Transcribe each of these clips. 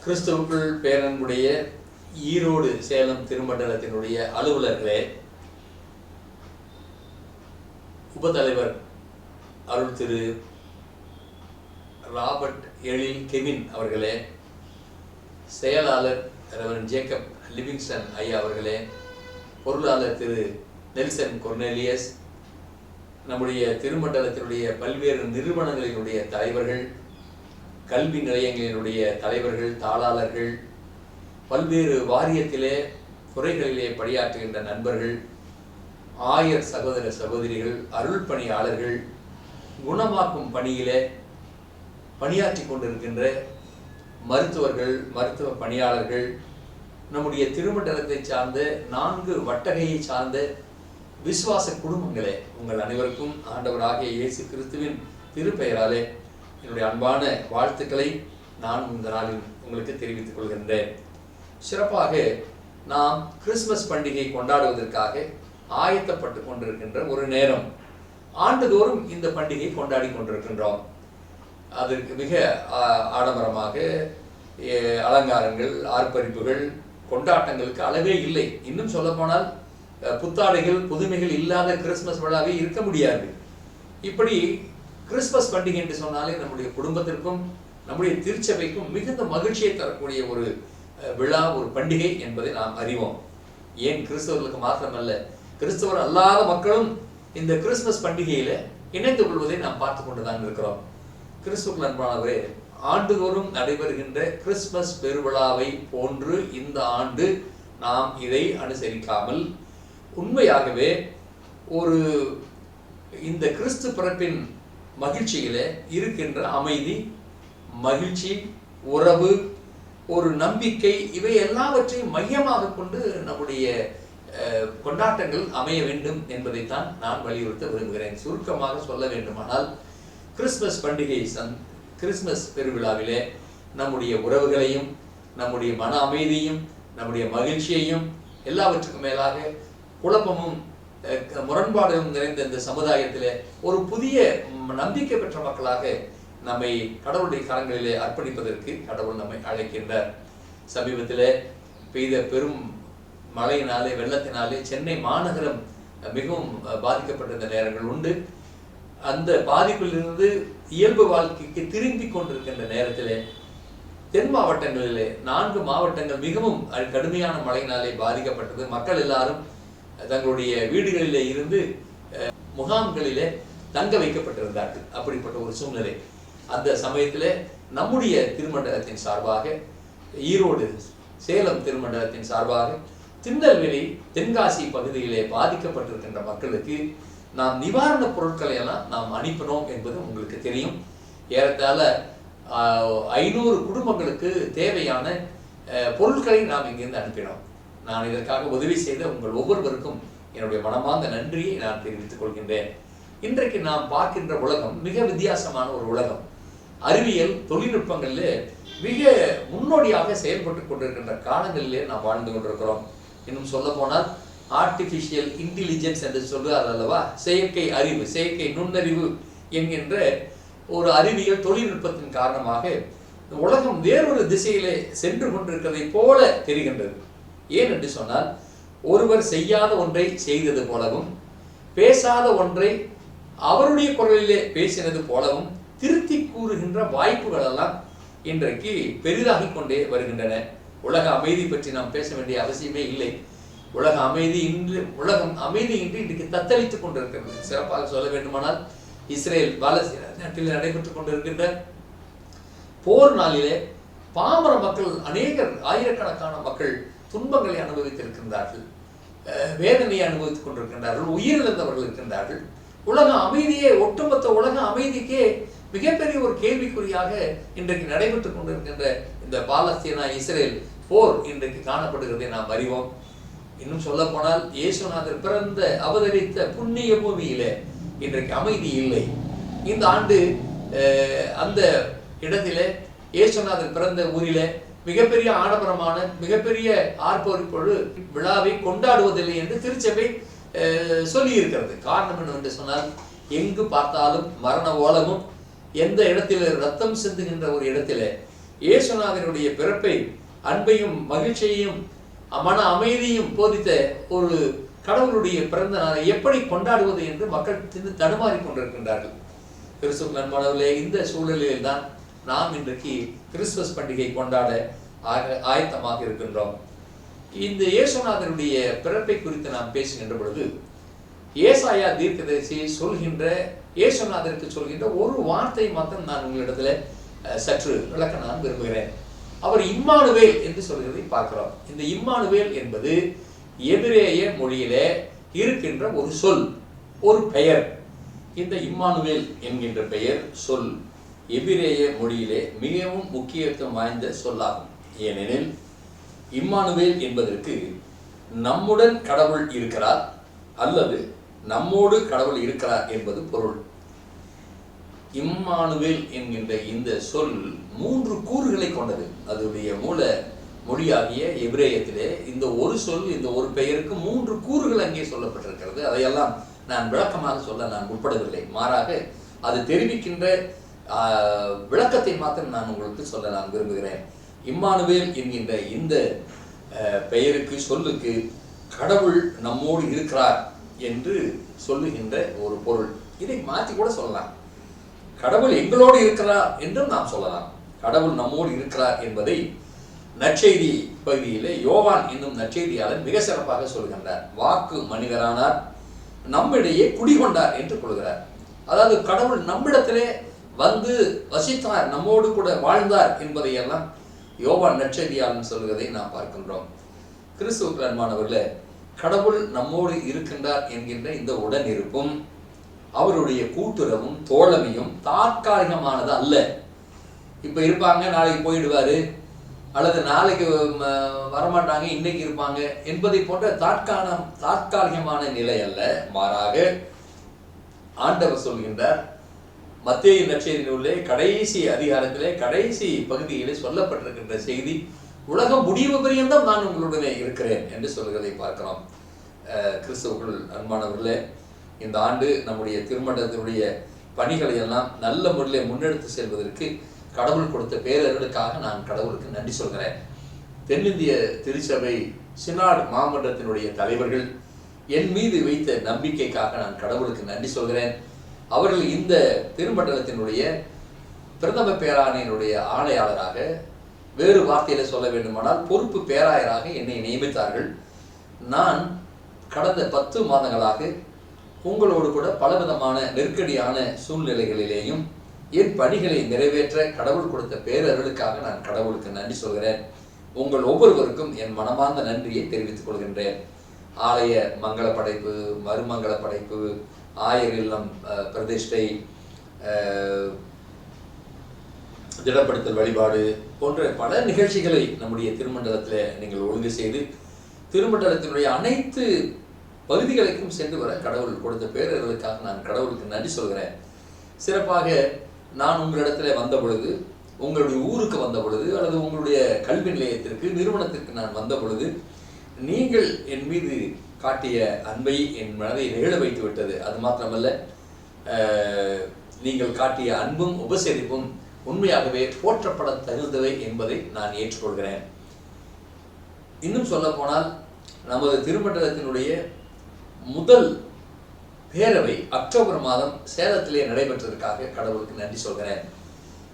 கிறிஸ்துவுக்குள் பேரன்புடைய ஈரோடு சேலம் திருமண்டலத்தினுடைய அலுவலர்களே உபத்தலைவர் அருள் திரு ராபர்ட் எழில் கெவின் அவர்களே செயலாளர் ரெவரன் ஜேக்கப் லிவிங்ஸ்டன் ஐயா அவர்களே பொருளாளர் திரு நெல்சன் கொர்னேலியஸ் நம்முடைய திருமண்டலத்தினுடைய பல்வேறு நிறுவனங்களினுடைய தலைவர்கள் கல்வி நிலையங்களினுடைய தலைவர்கள் தாளாளர்கள் பல்வேறு வாரியத்திலே துறைகளிலே பணியாற்றுகின்ற நண்பர்கள் ஆயர் சகோதர சகோதரிகள் அருள் பணியாளர்கள் குணமாக்கும் பணியிலே பணியாற்றி கொண்டிருக்கின்ற மருத்துவர்கள் மருத்துவ பணியாளர்கள் நம்முடைய திருமண்டலத்தை சார்ந்த நான்கு வட்டகையை சார்ந்த விசுவாச குடும்பங்களே உங்கள் அனைவருக்கும் ஆண்டவராகிய இயேசு கிறிஸ்துவின் திருப்பெயராலே என்னுடைய அன்பான வாழ்த்துக்களை நான் இந்த நாளில் உங்களுக்கு தெரிவித்துக் கொள்கின்றேன். சிறப்பாக நாம் கிறிஸ்மஸ் பண்டிகை கொண்டாடுவதற்காக ஆயத்தப்பட்டு கொண்டிருக்கின்ற ஒரு நேரம். ஆண்டுதோறும் இந்த பண்டிகை கொண்டாடி கொண்டிருக்கின்றோம். அதற்கு மிக ஆ- ஆடம்பரமாக அலங்காரங்கள் ஆர்ப்பரிப்புகள் கொண்டாட்டங்களுக்கு அளவே இல்லை. இன்னும் சொல்லப்போனால் புத்தாடைகள் புதுமைகள் இல்லாத கிறிஸ்மஸ் விழாவே இருக்க முடியாது. இப்படி கிறிஸ்மஸ் பண்டிகை என்று சொன்னாலே நம்முடைய குடும்பத்திற்கும் நம்முடைய திருச்சபைக்கும் மிகுந்த மகிழ்ச்சியை தரக்கூடிய ஒரு விழா ஒரு பண்டிகை என்பதை நாம் அறிவோம். ஏன் கிறிஸ்தவர்களுக்கு மாத்திரமல்ல கிறிஸ்தவர் அல்லாத மக்களும் இந்த கிறிஸ்மஸ் பண்டிகையில இணைந்து கொள்வதை நாம் பார்த்து கொண்டுதான் இருக்கிறோம். கிறிஸ்துவுக்கு அன்பானவரே ஆண்டுதோறும் நடைபெறுகின்ற கிறிஸ்மஸ் பெருவிழாவை போன்று இந்த ஆண்டு நாம் இதை அனுசரிக்காமல் உண்மையாகவே ஒரு இந்த கிறிஸ்து பிறப்பின் மகிழ்ச்சியில் இருக்கின்ற அமைதி மகிழ்ச்சி உறவு ஒரு நம்பிக்கை இவை எல்லாவற்றையும் மையமாக கொண்டு நம்முடைய கொண்டாட்டங்கள் அமைய வேண்டும் என்பதைத்தான் நான் வலியுறுத்த விரும்புகிறேன். சுருக்கமாக சொல்ல வேண்டுமானால் கிறிஸ்மஸ் பண்டிகை சந் கிறிஸ்மஸ் பெருவிழாவிலே நம்முடைய உறவுகளையும் நம்முடைய மன அமைதியும் நம்முடைய மகிழ்ச்சியையும் எல்லாவற்றுக்கும் மேலாக குழப்பமும் முரண்பாடுகளும் நிறைந்த இந்த சமுதாயத்திலே ஒரு புதிய நம்பிக்கை பெற்ற மக்களாக நம்மை கடவுளுடைய கரங்களிலே அர்ப்பணிப்பதற்கு கடவுள் நம்மை அழைக்கின்றார். சமீபத்திலே பெய்த பெரும் மழையினாலே வெள்ளத்தினாலே சென்னை மாநகரம் மிகவும் அஹ், பாதிக்கப்பட்டிருந்த நேரங்கள் உண்டு. அந்த பாதிப்பிலிருந்து இயல்பு வாழ்க்கைக்கு திரும்பி கொண்டிருக்கின்ற நேரத்திலே தென் மாவட்டங்களிலே நான்கு மாவட்டங்கள் மிகவும் அ- கடுமையான மழையினாலே பாதிக்கப்பட்டது. மக்கள் எல்லாரும் தங்களுடைய வீடுகளிலே இருந்து முகாம்களிலே தங்க வைக்கப்பட்டிருந்தார்கள். அப்படிப்பட்ட ஒரு சூழ்நிலை. அந்த சமயத்தில் நம்முடைய திருமண்டலத்தின் சார்பாக ஈரோடு சேலம் திருமண்டலத்தின் சார்பாக திருநெல்வேலி தென்காசி பகுதியிலே பாதிக்கப்பட்டிருக்கின்ற மக்களுக்கு நாம் நிவாரணப் பொருட்களை எல்லாம் நாம் அனுப்பினோம் என்பது உங்களுக்கு தெரியும். ஏறத்தாழ ஐநூறு குடும்பங்களுக்கு தேவையான பொருட்களை நாம் இங்கிருந்து அனுப்பினோம். நான் இதற்காக உதவி செய்த உங்கள் ஒவ்வொருவருக்கும் என்னுடைய மனமார்ந்த நன்றியை நான் தெரிவித்துக் கொள்கின்றேன். இன்றைக்கு நாம் பார்க்கின்ற உலகம் மிக வித்தியாசமான ஒரு உலகம். அறிவியல் தொழில்நுட்பங்களிலே மிக முன்னோடியாக செயல்பட்டு கொண்டிருக்கின்ற காலங்களிலே நாம் வாழ்ந்து கொண்டிருக்கிறோம். இன்னும் சொல்ல போனால் ஆர்டிஃபிஷியல் இன்டெலிஜென்ஸ் என்று சொல்லுவார் அல்லவா? செயற்கை அறிவு செயற்கை நுண்ணறிவு என்கின்ற ஒரு அறிவியல் தொழில்நுட்பத்தின் காரணமாக உலகம் வேறொரு திசையிலே சென்று கொண்டிருக்கிறதை போல தெரிகின்றது. ஏன் என்று சொன்னால் ஒருவர் செய்யாத ஒன்றை செய்தது போலவும் பேசாத ஒன்றை அவருடைய குரலிலே பேசினது போலவும் திருத்தி கூறுகின்ற வாய்ப்புகளெல்லாம் இன்றைக்கு பெரிதாகி கொண்டே வருகின்றன. உலக அமைதி பற்றி நாம் பேச வேண்டிய அவசியமே இல்லை. உலக அமைதி இன்று உலகம் அமைதி இன்று இன்றைக்கு தத்தளித்துக் கொண்டிருக்கிறது. சிறப்பாக சொல்ல வேண்டுமானால் இஸ்ரேல் பாலஸ்தீன நாட்டில் நடைபெற்றுக் கொண்டிருக்கின்ற போர் நாளிலே பாமர மக்கள் அநேகர் ஆயிரக்கணக்கான மக்கள் துன்பங்களை அனுபவித்திருக்கின்றார்கள். அஹ் வேதனையை அனுபவித்துக் கொண்டிருக்கின்றார்கள். உயிரிழந்தவர்கள் இருக்கின்றார்கள். உலக அமைதியே ஒட்டுமொத்த உலக அமைதிக்கே மிகப்பெரிய ஒரு கேள்விக்குறியாக இன்றைக்கு நடைபெற்றுக் கொண்டிருக்கின்ற இந்த பாலஸ்தீனா இஸ்ரேல் போர் இன்றைக்கு காணப்படுகிறதை நாம் அறிவோம். இன்னும் சொல்ல போனால் இயேசுநாதர் பிறந்த அவதரித்த புண்ணிய பூமியிலே இன்றைக்கு அமைதி இல்லை. இந்த ஆண்டு அந்த இடத்திலே இயேசுநாதர் பிறந்த ஊரிலே மிகப்பெரிய ஆடம்பரமான மிகப்பெரிய ஆர்ப்பரிப்பொழு விழாவை கொண்டாடுவதில்லை என்று திருச்சபை சொல்லி இருக்கிறது காரணம் என்னவென்று சொன்னால் எங்கு பார்த்தாலும் மரண ஓலமும் எந்த இடத்தில் ரத்தம் சிந்துகின்ற ஒரு இடத்திலே இயேசுநாதனுடைய பிறப்பை அன்பையும் மகிழ்ச்சியையும் மன அமைதியும் போதித்த ஒரு கடவுளுடைய பிறந்த நாளை எப்படி கொண்டாடுவது என்று மக்கள் தின்னு தடுமாறி கொண்டிருக்கின்றார்கள். கிறிஸ்துவ நண்பனவர்களே இந்த சூழலில் தான் நாம் இன்றைக்கு கிறிஸ்துமஸ் பண்டிகை கொண்டாட ஆயத்தமாக இருக்கின்றோம். இந்த இயேசுநாதனுடைய பிறப்பை குறித்து நாம் பேசுகின்ற பொழுது ஏசாயா தீர்க்கதரிசி சொல்கின்ற இயேசுநாதருக்கு சொல்கின்ற ஒரு வார்த்தை மாத்திரம் நான் உங்களிடத்துல சற்று விளக்க நான் விரும்புகிறேன். அவர் இம்மானுவேல் என்று சொல்கிறதை பார்க்கிறோம். இந்த இம்மானுவேல் என்பது எபிரேய மொழியிலே இருக்கின்ற ஒரு சொல் ஒரு பெயர். இந்த இம்மானுவேல் என்கின்ற பெயர் சொல். எபிரேய மொழியிலே மிகவும் முக்கியத்துவம் வாய்ந்த சொல்லாகும். ஏனெனில் இம்மானுவேல் என்பதற்கு நம்முடன் கடவுள் இருக்கிறார் அல்லது நம்மோடு கடவுள் இருக்கிறார் என்பது பொருள். இம்மானுவேல் என்கின்ற இந்த சொல் மூன்று கூறுகளை கொண்டது. அதனுடைய மூல மொழியாகிய எபிரேயத்திலே இந்த ஒரு சொல் இந்த ஒரு பெயருக்கு மூன்று கூறுகள் அங்கே சொல்லப்பட்டிருக்கிறது. அதையெல்லாம் நான் விளக்கமாக சொல்ல நான் உட்படவில்லை மாறாக அது தெரிவிக்கின்ற விளக்கத்தை மாத்திரம் நான் உங்களுக்கு சொல்ல நான் விரும்புகிறேன். இம்மானுவேல் என்கின்ற இந்த பெயருக்கு சொல்லுக்கு கடவுள் நம்மோடு இருக்கிறார் என்று சொல்லுகின்ற ஒரு பொருள். இதை மாற்றி கூட சொல்லலாம். கடவுள் எங்களோடு இருக்கிறார் என்றும் நாம் சொல்லலாம். கடவுள் நம்மோடு இருக்கிறார் என்பதை நற்செய்தி பகுதியிலே யோவான் என்னும் நற்செய்தியாளர் மிக சிறப்பாக சொல்கின்றார். வாக்கு மனிதரானார் நம்மிடையே குடிகொண்டார் என்று கொள்கிறார். அதாவது கடவுள் நம்மிடத்திலே வந்து வசித்தார் நம்மோடு கூட வாழ்ந்தார் என்பதையெல்லாம் யோவான் நற்செய்தியாளன் சொல்வதை நாம் பார்க்கின்றோம். கிறிஸ்துவுக்கு அன்பானவர்களே கடவுள் நம்மோடு இருக்கின்றார் என்கின்ற இந்த உடனிருப்பும் அவருடைய கூட்டுறவும் தோழமையும் தற்காலிகமானது அல்ல. இப்ப இருப்பாங்க நாளைக்கு போயிடுவாரு அல்லது நாளைக்கு வரமாட்டாங்க இன்னைக்கு இருப்பாங்க என்பதை போன்ற தற்காலம் தற்காலிகமான நிலை அல்ல. மாறாக ஆண்டவர் சொல்கின்றார் மத்திய நற்செய்தி நூலிலே கடைசி அதிகாரத்திலே கடைசி பகுதியிலே சொல்லப்பட்டிருக்கின்ற செய்தி உலகம் முடிவு பரியந்தம் நான் உங்களுடனே இருக்கிறேன் என்று சொல்கிறதை பார்க்கிறோம். கிறிஸ்தவர்கள் அன்பானவர்களே இந்த ஆண்டு நம்முடைய திருமணத்தினுடைய பணிகளை எல்லாம் நல்ல முறையில் முன்னெடுத்து செல்வதற்கு கடவுள் கொடுத்த பேரர்களுக்காக நான் கடவுளுக்கு நன்றி சொல்கிறேன். தென்னிந்திய திருச்சபை சினாட் மாமன்றத்தினுடைய தலைவர்கள் என் மீது வைத்த நம்பிக்கைக்காக நான் கடவுளுக்கு நன்றி சொல்கிறேன். அவர்கள் இந்த திருமண்டலத்தினுடைய பிரதம பேராணையினுடைய ஆணையாளராக வேறு வார்த்தையில் சொல்ல வேண்டுமானால் பொறுப்பு பேராயராக என்னை நியமித்தார்கள். நான் கடந்த பத்து மாதங்களாக உங்களோடு கூட பலவிதமான நெருக்கடியான சூழ்நிலைகளிலேயும் என் பணிகளை நிறைவேற்ற கடவுள் கொடுத்த பேரர்களுக்காக நான் கடவுளுக்கு நன்றி சொல்கிறேன். உங்கள் ஒவ்வொருவருக்கும் என் மனமார்ந்த நன்றியை தெரிவித்துக் கொள்கின்றேன். ஆலய மங்கள படைப்பு மறுமங்கள படைப்பு ஆயர் இல்லம் பிரதிஷ்டை திடப்படுத்தல் வழிபாடு போன்ற பல நிகழ்ச்சிகளை நம்முடைய திருமண்டலத்தில் நீங்கள் ஒழுங்கு செய்து திருமண்டலத்தினுடைய அனைத்து பகுதிகளுக்கும் சென்று வர கடவுள் கொடுத்த பேரர்களுக்காக நான் கடவுளுக்கு நன்றி சொல்கிறேன். சிறப்பாக நான் உங்களிடத்துல வந்த பொழுது உங்களுடைய ஊருக்கு வந்த பொழுது அல்லது உங்களுடைய கல்வி நிலையத்திற்கு நிறுவனத்திற்கு நான் வந்த பொழுது நீங்கள் என் மீது காட்டிய அன்பை என் மனதை நிகழ வைத்து விட்டது. அது மாத்திரமல்ல நீங்கள் காட்டிய அன்பும் உபசரிப்பும் உண்மையாகவே போற்றப்பட தகுந்தவை என்பதை நான் ஏற்றுக்கொள்கிறேன். இன்னும் சொல்ல போனால் நமது திருமண்டலத்தினுடைய முதல் பேரவை அக்டோபர் மாதம் சேலத்திலே நடைபெற்றதற்காக கடவுளுக்கு நன்றி சொல்கிறேன்.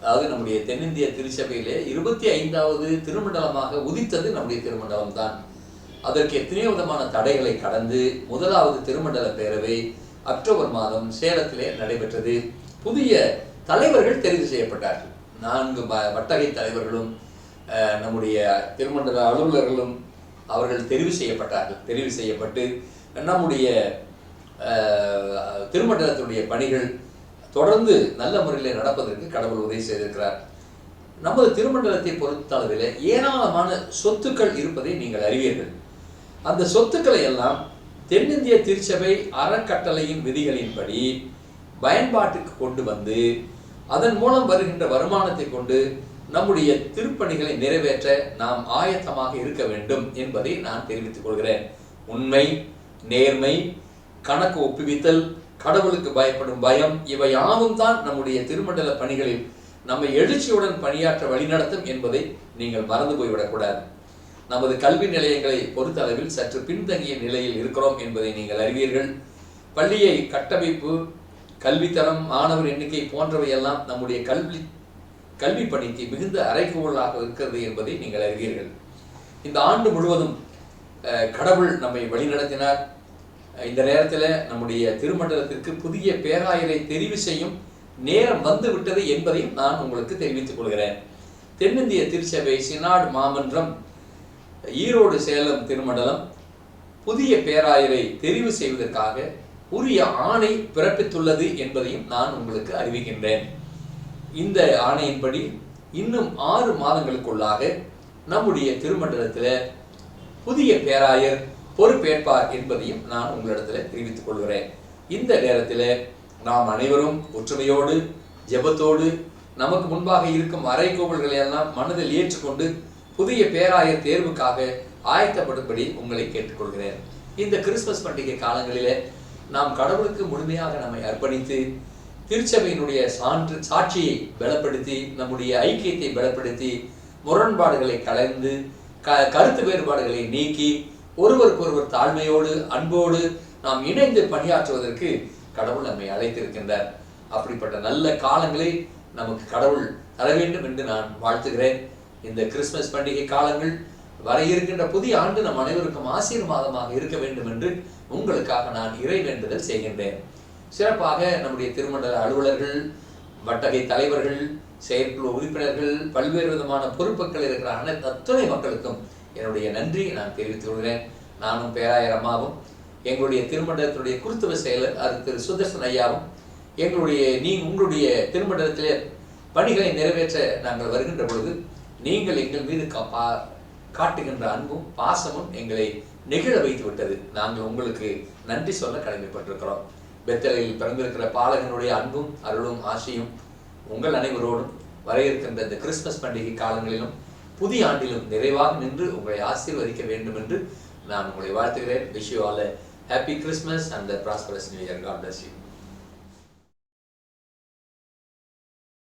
அதாவது நம்முடைய தென்னிந்திய திருச்சபையிலே இருபத்தி ஐந்தாவது திருமண்டலமாக உதித்தது நம்முடைய திருமண்டலம் தான் அதற்கு எத்தனையோ விதமான தடைகளை கடந்து முதலாவது திருமண்டல பேரவை அக்டோபர் மாதம் சேலத்திலே நடைபெற்றது. புதிய தலைவர்கள் தெரிவு செய்யப்பட்டார்கள். நான்கு வட்டகை தலைவர்களும் நம்முடைய திருமண்டல அலுவலர்களும் அவர்கள் தெரிவு செய்யப்பட்டார்கள். தெரிவு செய்யப்பட்டு நம்முடைய திருமண்டலத்தினுடைய பணிகள் தொடர்ந்து நல்ல முறையில் நடப்பதற்கு கடவுள் உதவி செய்திருக்கிறார். நமது திருமண்டலத்தை பொறுத்தளவில் ஏராளமான சொத்துக்கள் இருப்பதை நீங்கள் அறிவீர்கள். அந்த சொத்துக்களை எல்லாம் தென்னிந்திய திருச்சபை அறக்கட்டளையின் விதிகளின்படி பயன்பாட்டுக்கு கொண்டு வந்து அதன் மூலம் வருகின்ற வருமானத்தை கொண்டு நம்முடைய திருப்பணிகளை நிறைவேற்ற நாம் ஆயத்தமாக இருக்க வேண்டும் என்பதை நான் தெரிவித்துக் கொள்கிறேன். உண்மை நேர்மை கணக்கு ஒப்புவித்தல் கடவுளுக்கு பயப்படும் பயம் இவை யாவும் தான் நம்முடைய திருமண்டல பணிகளில் நம்மை எழுச்சியுடன் பணியாற்ற வழிநடத்தும் என்பதை நீங்கள் மறந்து போய்விடக்கூடாது. நமது கல்வி நிலையங்களை பொறுத்தளவில் சற்று பின்தங்கிய நிலையில் இருக்கிறோம் என்பதை நீங்கள் அறிவீர்கள். பள்ளியை கட்டமைப்பு கல்வித்தரம் மாணவர் எண்ணிக்கை போன்றவையெல்லாம் நம்முடைய கல்வி கல்வி பணிக்கு மிகுந்த அரைக்கோளாக இருக்கிறது என்பதை நீங்கள் அறிவீர்கள். இந்த ஆண்டு முழுவதும் அஹ், கடவுள் நம்மை வழிநடத்தினார். இந்த நேரத்தில் நம்முடைய திருமண்டலத்திற்கு புதிய பேராயரை தெரிவு செய்யும் நேரம் வந்து விட்டது என்பதையும் நான் உங்களுக்கு தெரிவித்துக் கொள்கிறேன். தென்னிந்திய திருச்சபை சினாடு மாமன்றம் ஈரோடு சேலம் திருமண்டலம் புதிய பேராயரை தெரிவு செய்வதற்காக உரிய ஆணை பிறப்பித்துள்ளது என்பதையும் நான் உங்களுக்கு அறிவிக்கின்றேன். இந்த ஆணையின்படி இன்னும் ஆறு மாதங்களுக்குள்ளாக நம்முடைய திருமண்டலத்தில் புதிய பேராயர் பொறுப்பேற்பார் என்பதையும் நான் உங்களிடத்தில் தெரிவித்துக் கொள்கிறேன். இந்த நேரத்தில் நாம் அனைவரும் ஒற்றுமையோடு ஜெபத்தோடு நமக்கு முன்பாக இருக்கும் அறைகோவல்களை எல்லாம் மனதில் ஏற்றுக்கொண்டு புதிய பேராயர் தேர்வுக்காக ஆயத்தப்படும்படி உங்களை கேட்டுக்கொள்கிறேன். இந்த கிறிஸ்துமஸ் பண்டிகை காலங்களிலே நாம் கடவுளுக்கு முழுமையாக நம்மை அர்ப்பணித்து திருச்சபையினுடைய சான்று சாட்சியை பலப்படுத்தி நம்முடைய ஐக்கியத்தை பலப்படுத்தி முரண்பாடுகளை கலந்து க கருத்து வேறுபாடுகளை நீக்கி ஒருவருக்கொருவர் தாழ்மையோடு அன்போடு நாம் இணைந்து பணியாற்றுவதற்கு கடவுள் நம்மை அழைத்திருக்கின்றார். அப்படிப்பட்ட நல்ல காலங்களை நமக்கு கடவுள் தர வேண்டும் என்று நான் வாழ்த்துகிறேன். இந்த கிறிஸ்துமஸ் பண்டிகை காலங்கள் வர இருக்கின்ற புதிய ஆண்டு நம் அனைவருக்கும் ஆசீர்வாதமாக இருக்க வேண்டும் என்று உங்களுக்காக நான் இறை வேண்டுதல் செய்கின்றேன். சிறப்பாக நம்முடைய திருமண்டல அலுவலர்கள் வட்டகை தலைவர்கள் செயற்குழு உறுப்பினர்கள் பல்வேறு விதமான பொறுப்புகள் இருக்கிற அனைத்து அத்துணை மக்களுக்கும் என்னுடைய நன்றியை நான் தெரிவித்துக் கொள்கிறேன். நானும் பேராயிரமாகவும் எங்களுடைய திருமண்டலத்தினுடைய குருத்துவ செயலர் அது திரு சுதர்சன் ஐயாவும் எங்களுடைய நீ உங்களுடைய திருமண்டலத்திலே பணிகளை நிறைவேற்ற நாங்கள் வருகின்ற பொழுது நீங்கள் எங்கள் மீது கா- பா- காட்டுகின்ற அன்பும் பாசமும் எங்களை நெகிழ வைத்து விட்டது நாங்கள் உங்களுக்கு நன்றி சொல்ல கடமைப்பட்டிருக்கிறோம். பெத்தலையில் பிறந்திருக்கிற பாலகனுடைய அன்பும் அருளும் ஆசையும் உங்கள் அனைவரோடும் வர இருக்கின்ற இந்த கிறிஸ்துமஸ் பண்டிகை காலங்களிலும் புதிய ஆண்டிலும் நிறைவாக நின்று உங்களை ஆசீர்வதிக்க வேண்டும் என்று நான் உங்களை வாழ்த்துகிறேன். Wish you all happy Christmas and prosperous new year God bless you